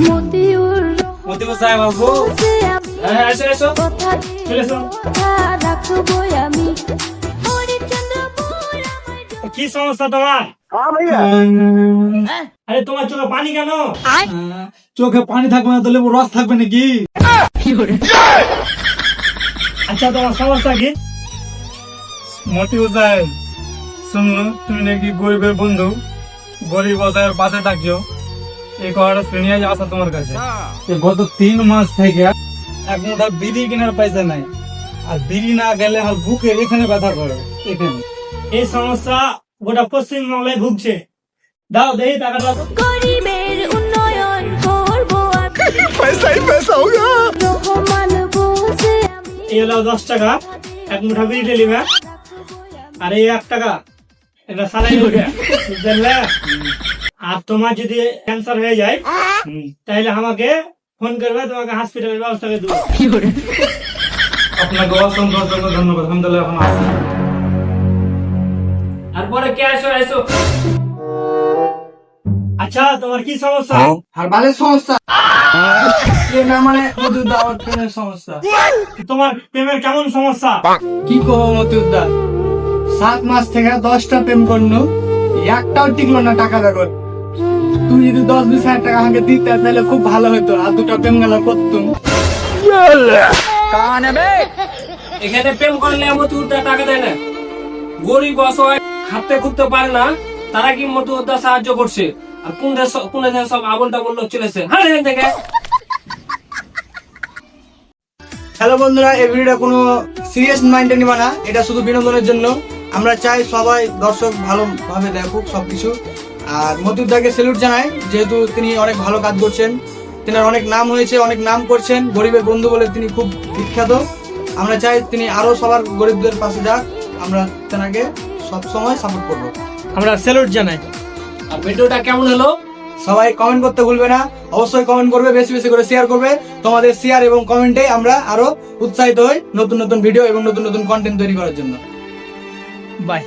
মতিউর মতিউর সাহেব আসব? হ্যাঁ এসো। এসো চলে এসো। কথা আমি। কি সমস্যা তোমার? আরে তোমার চোখে পানি কেন? চোখে পানি থাকবে না তো লেবু রস থাকবে নাকি? আচ্ছা তোমার সমস্যা কি? মতিউর সাহেব শুনলো তুমি নাকি গরিবের বন্ধু গরিব অসহায়ের পাশে থাকছো এই কথাটা আসা তোমার কাছে। গত তিন মাস থেকে এক মুঠা বিড়ি কেনার পয়সা নাই। আর বিড়ি না গেলে আর বুকে এখানে ব্যথা করে। এখানে। এই সমস্যা গোটা পশ্চিম বাংলায় ভুগছে। দাও দেখি টাকাটা। গরিবের উন্নয়ন করব আমি। রহমান বসে এই হলো দশ টাকা। এক মুঠা বিড়ি ডেলিভার আর এই এক টাকা। এটা সালাই দেবে বুঝলে? আর তোমার যদি ক্যান্সার হয়ে যায় তাহলে আমাকে ফোন করবে তোমাকে হসপিটালের ব্যবস্থা করে দেবো। আপনাকে অসংখ্য অসংখ্য ধন্যবাদ তাহলে এখন আসি আর পরে কে আসো আসো। আচ্ছা তোমার কি সমস্যা? আর বালের সমস্যা? না মানে মধুদা আমার প্রেমের সমস্যা। তোমার প্রেমের কেমন সমস্যা? কি মধুদা সাত মাস থেকে দশটা প্রেম করনু একটাও টিকলো না টাকা দেখো তুমি যদি দশ বিশ হাজার টাকা আমাকে দিতে তাহলে খুব ভালো হতো আর দুটো প্রেম গেল করতুম এখানে প্রেম করলে মতুরদা টাকা দেয় না। গরিব অসহায় খাটতে খুঁজতে পারে না। তারা কি মতুরদা সাহায্য করছে? আর কোন দেশ কোন দেশে সব আবল টাবল লোক চলেছে হ্যাঁ থেকে হ্যালো বন্ধুরা এই ভিডিওটা কোনো সিরিয়াস মাইন্ডে নিবা না। এটা শুধু বিনোদনের জন্য। আমরা চাই সবাই দর্শক ভালোভাবে দেখুক সবকিছু। আর মতিউদ্দাকে স্যালুট জানাই যেহেতু তিনি অনেক ভালো কাজ করছেন। তেনার অনেক নাম হয়েছে অনেক নাম করছেন। গরিবের বন্ধু বলে তিনি খুব বিখ্যাত। আমরা চাই তিনি আরও সবার গরিবদের পাশে যাক। আমরা তেনাকে সবসময় সাপোর্ট করব। আমরা স্যালুট জানাই। আর ভিডিওটা কেমন হলো? সবাই কমেন্ট করতে ভুলবে না। অবশ্যই কমেন্ট করবে বেশি বেশি করে শেয়ার করবে। তোমাদের শেয়ার এবং কমেন্টে আমরা আরও উৎসাহিত হই নতুন নতুন ভিডিও এবং নতুন নতুন কন্টেন্ট তৈরি করার জন্য। বাই